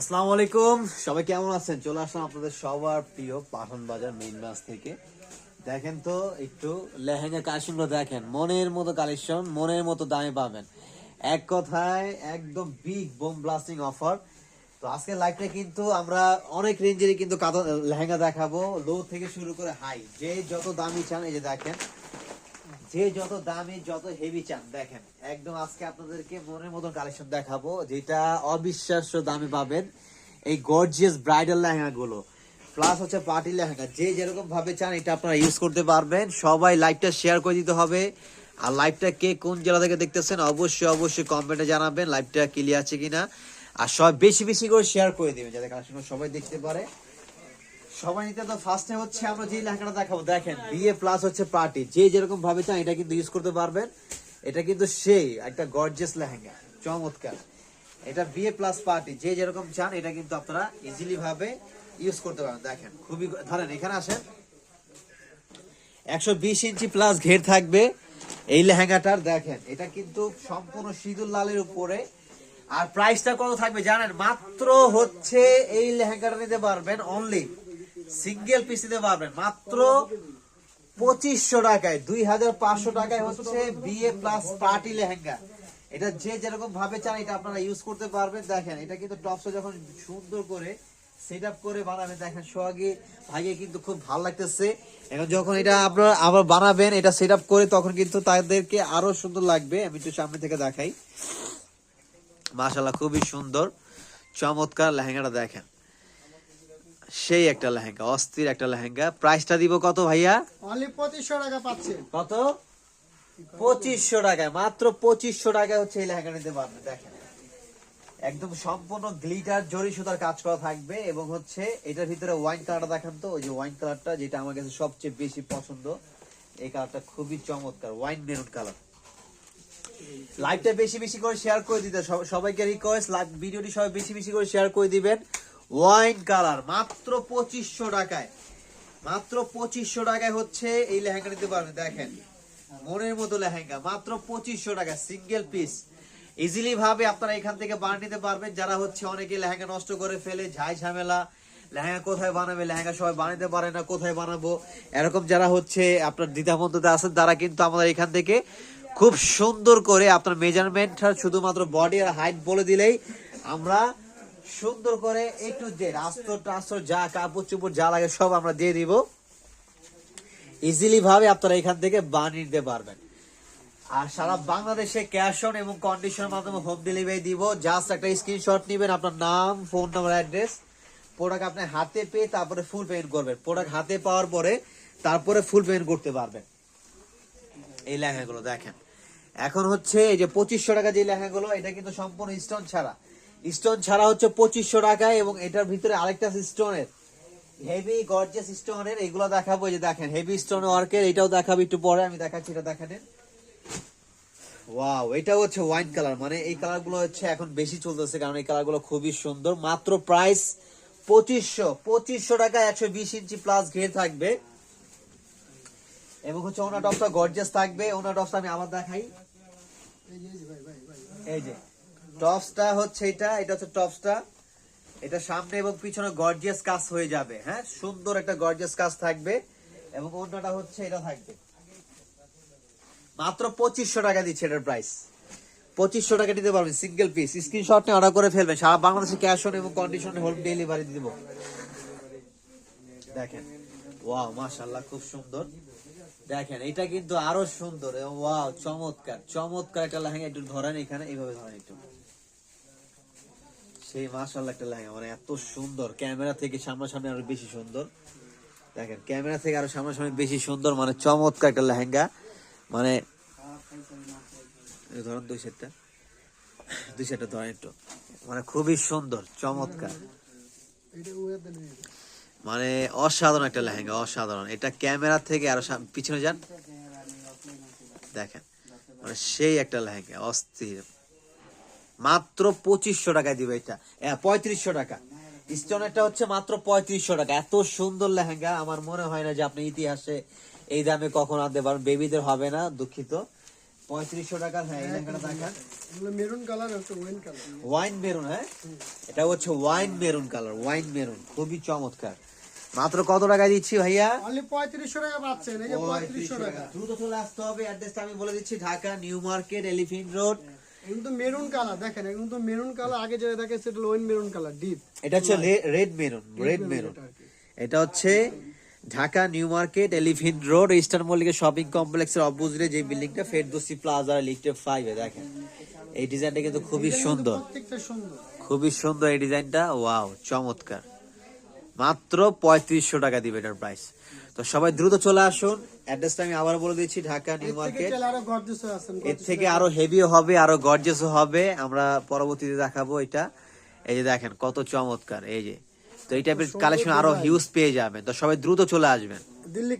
আসসালামু আলাইকুম। সবাই কেমন আছেন? চলে আসলাম আপনাদের সবার প্রিয় পাঠান বাজার মেইন ব্রাঞ্চ থেকে। দেখেন তো, একটু লেহেঙ্গা কালেকশনগুলো দেখেন। মনের মতো কালেকশন, মনের মতো দামে পাবেন। এক কথায়, একদম বিগ বোম ব্লাস্টিং অফার তো আজকে লাইভটা কিন্তু আমরা অনেক রেঞ্জেরই কিন্তু লেহেঙ্গা দেখাবো। লো থেকে শুরু করে হাই যে যত দামি চান, এই যে দেখেন। যে যত দামি, যত হেভি চান, দেখেন, একদম আজকে আপনাদেরকে মনের মতন কালেকশন দেখাবো, যেটা অবিশ্বাস্য দামে পাবেন এই গর্জিয়াস ব্রাইডাল লেহেঙ্গা গুলো প্লাস হচ্ছে পার্টি লেহেঙ্গা। যে যেরকম ভাবে চান, এটা আপনারা ইউজ করতে পারবেন। সবাই লাইভটা শেয়ার করে দিতে হবে। আর লাইভটা কে কোন জেলা থেকে দেখতেছেন, অবশ্যই অবশ্যই কমেন্টে জানাবেন লাইভটা ক্লিয়ার আছে কিনা। আর সবাই বেশি বেশি করে শেয়ার করে দিবেন, যাতে কালেকশন সবাই দেখতে পারে। সবাই নিতে তো ফার্স্টে হচ্ছে আমরা দেখাবো, দেখেন প্লাস হচ্ছে পার্টি যে যেরকম ভাবে চান এটা কিন্তু ইউজ করতে পারবেন। এটা কিন্তু সেই একটা গর্জিয়াস লেহেঙ্গা, চমৎকার। এটা প্লাস পার্টি যে যেরকম চান এটা কিন্তু আপনারা ইউজ করতে পারেন দেখেন, খুবই ধরেন, এখানে আসেন। একশো বিশ ইঞ্চি প্লাস ঘের থাকবে এই লেহেঙ্গাটার, দেখেন, এটা কিন্তু সম্পূর্ণ সিঁদুর লালের উপরে। আর প্রাইসটা কত থাকবে জানেন? মাত্র হচ্ছে এই লেহেঙ্গাটা নিতে পারবেন অনলি সিঙ্গেল পিস নিতে পারবেন। মাত্র পঁচিশশো টাকায়, দুই হাজার পাঁচশো টাকায় হচ্ছে বিএ প্লাস পার্টি লেহেঙ্গা। এটা যে যেরকম ভাবে চান, এটা আপনারা ইউজ করতে পারবেন। দেখেন, এটা কিন্তু টপসে যখন সুন্দর করে সেট আপ করে বানাবেন, দেখেন সোহাগী ভাইকে কিন্তু খুব ভালো লাগতেছে। এখন যখন এটা আপনারা আবার বানাবেন, এটা সেট আপ করে তখন কিন্তু তাদেরকে আরও সুন্দর লাগবে। আমি একটু সামনে থেকে দেখাই। মাশাল্লাহ খুবই সুন্দর, চমৎকার লেহেঙ্গাটা দেখেন। সেই একটা লেহেঙ্গা অস্থির একটা লেহেঙ্গা। প্রাইসটা দিব কত ভাইয়া? অনলি পঁচিশশো টাকা পাচ্ছে। কত? পঁচিশশো টাকায় মাত্র পঁচিশশো টাকায় হচ্ছে এই লেহেঙ্গা নিতে পারবেন দেখেন। একদম সম্পূর্ণ গ্লিটার জরি সুতার কাজ করা থাকবে এবং হচ্ছে এটার ভিতরে ওয়াইন কালারটা দেখান তো ওই যে ওয়াইন কালারটা যেটা আমার কাছে সবচেয়ে বেশি পছন্দ। এই কালারটা খুবই চমৎকার ওয়াইন মেরুন কালার লাইভটা বেশি বেশি করে শেয়ার করে দিতে সবাইকে রিকোয়েস্ট লাইভ ভিডিওটি সবাই বেশি বেশি করে শেয়ার করে দিবেন। ওয়াইন কালার মাত্র পঁচিশশো টাকায়। মাত্র পঁচিশশো টাকায় হচ্ছে এই লেহেঙ্গা নিতে পারবেন দেখেন। মনের মতো লেহেঙ্গা, মাত্র পঁচিশশো টাকা সিঙ্গেল পিস ইজিলি ভাবে আপনারা এখান থেকে বানিয়ে নিতে পারবেন, যারা হচ্ছে অনেকে লেহেঙ্গা নষ্ট করে ফেলে, ঝাই ঝামেলা, লেহেঙ্গা কোথায় বানাবে, লেহেঙ্গা সবাই বানাতে পারে না, কোথায় বানাবো। এরকম যারা হচ্ছে আপনার দ্বিধামন্ততে আছেন, তারা কিন্তু আমাদের এখান থেকে খুব সুন্দর করে আপনার মেজারমেন্ট শুধুমাত্র বডি আর হাইট বলে দিলেই আমরা সুন্দর করে একটু যে রাস্তর টাস্তর যা কাপড় চুপড় যা লাগে সব আমরা দিয়ে দিব। ইজিলি ভাবে আপনারা এখান থেকে বানিয়ে নিতে পারবেন। আর সারা বাংলাদেশে ক্যাশ অন এবং কন্ডিশনের মাধ্যমে হোম ডেলিভারি দিব। জাস্ট একটা স্ক্রিনশট নেবেন, আপনার নাম ফোন নাম্বার অ্যাড্রেস প্রোডাক্ট আপনি হাতে পেয়ে তারপরে ফুল পেমেন্ট করবেন। প্রোডাক্ট হাতে পাওয়ার পরে তারপরে ফুল পেমেন্ট করতে পারবেন। এই লেখাগুলো দেখেন। এখন হচ্ছে এই যে পঁচিশশো টাকা যে লেখাগুলো এটা কিন্তু সম্পূর্ণ স্টোন ছাড়া। স্টোন ছাড়া হচ্ছে পঁচিশশো টাকায় এবং এটার ভিতরে আরেকটা স্টোনের হেভি গর্জিয়াস স্টোনের এগুলো দেখাবো যে দেখেন হেভি স্টোন ওয়ার্কের এটাও দেখাবো একটু পরে, আমি দেখাচ্ছি, এটা দেখানেন ওয়াও এটা হচ্ছে ওয়াইন কালার মানে এই কালারগুলো হচ্ছে এখন বেশি চলতেছে কারণ এই কালারগুলো খুবই সুন্দর। মাত্র প্রাইস পঁচিশশো পঁচিশশো টাকা একশো বিশ ইঞ্চি প্লাস ঘের থাকবে। এবং হচ্ছে ওনা টপটা গর্জিয়াস থাকবে। ওনা টপটা আমি আবার দেখাই। এই যে টপসটা হচ্ছে এটা এটা হচ্ছে টপসটা এটা সামনে এবং পিছনে গর্জিয়াস কাজ হয়ে যাবে হ্যাঁ? সুন্দর একটা গর্জিয়াস কাজ থাকবে এবং অন্যটা হচ্ছে এটা থাকবে। মাত্র পঁচিশশো টাকা দিচ্ছে এটার প্রাইস পঁচিশশো টাকা দিতে পারবেন সিঙ্গেল পিস স্ক্রিনশট নিয়ে অর্ডার করে ফেলবেন। সারা বাংলাদেশে ক্যাশ অন এবং কন্ডিশনে হোম ডেলিভারি দিব। দেখেন ওয়াও মাশাআল্লাহ, খুব সুন্দর। দেখেন, এটা কিন্তু আরও সুন্দর। ওয়াও চমৎকার চমৎকার একটা লেহেঙ্গা একটু ধরেন এখানে, এইভাবে ধরেন একটু। সেই মাশাআল্লাহ একটা লেহেঙ্গা মানে এত সুন্দর। ক্যামেরা থেকে সামনাসামনি আরও বেশি সুন্দর। দেখেন, ক্যামেরা থেকে আরও সামনাসামনি বেশি সুন্দর মানে চমৎকার একটা লেহেঙ্গা। মানে ধরেন দুই সেটটা দুই সেটটা ধরেন একটু। মানে খুবই সুন্দর, চমৎকার। মানে অসাধারণ একটা লেহেঙ্গা, অসাধারণ। এটা ক্যামেরা থেকে আরও পিছনে যান। দেখেন মানে সেই একটা লেহেঙ্গা, অস্থির। মাত্র পঁচিশশো টাকায় দিবে এটা। পঁয়ত্রিশশো টাকা। স্টোনেরটা হচ্ছে মাত্র পঁয়ত্রিশশো টাকা। এত সুন্দর লেহেঙ্গা। আমার মনে হয় না যে আপনি ইতিহাসে এই দামে কখন আনতে পারবেন। বেবিদের হবে না দুঃখিত। পঁয়ত্রিশশো হ্যাঁ এই লেহেঙ্গাটা দেখান মেরুন কালার ওয়াইন মেরুন হ্যাঁ? এটা হচ্ছে wine maroon colour wine maroon. খুবই চমৎকার। মাত্র কত টাকা দিচ্ছি ভাইয়া? অনলি টাকা পাচ্ছেন এই যে পঁয়ত্রিশশো টাকা। দ্রুত চলে আসতে হবে। অ্যাড্রেসটা আমি বলে দিচ্ছি Dhaka new market elephant road. এগুলো মেরুন কালার দেখেন এগুলো মেরুন কালার আগে যেটা দেখে সেটা ওয়েন মেরুন কালার ডিপ এটা হচ্ছে রেড মেরুন রেড মেরুন এটা হচ্ছে Dhaka new market elephant road eastern মল্লিকের শপিং কমপ্লেক্সের অপোজিটে যে বিল্ডিংটা ফেরদোসি প্লাজা লিফটের ফাইভে দেখেন। এই ডিজাইনটা কিন্তু খুবই সুন্দর। খুবই সুন্দর এই ডিজাইনটা ওয়াও চমৎকার। মাত্র পঁয়ত্রিশশো টাকা দিবে এটার প্রাইস তো সবাই দ্রুত চলে আসুন। অ্যাড্রেসটা আমি আবার বলে দিচ্ছি ঢাকা নিউ মার্কেট এর থেকে আরও হেভিও হবে আরও গর্জেস হবে। আমরা পরবর্তীতে দেখাবো এটা। এই যে দেখেন কত চমৎকার এই যে। তো এই টাইপের কালেকশন আরও হিউজ পেয়ে যাবেন। তো সবাই দ্রুত চলে আসবেন। দিল্লি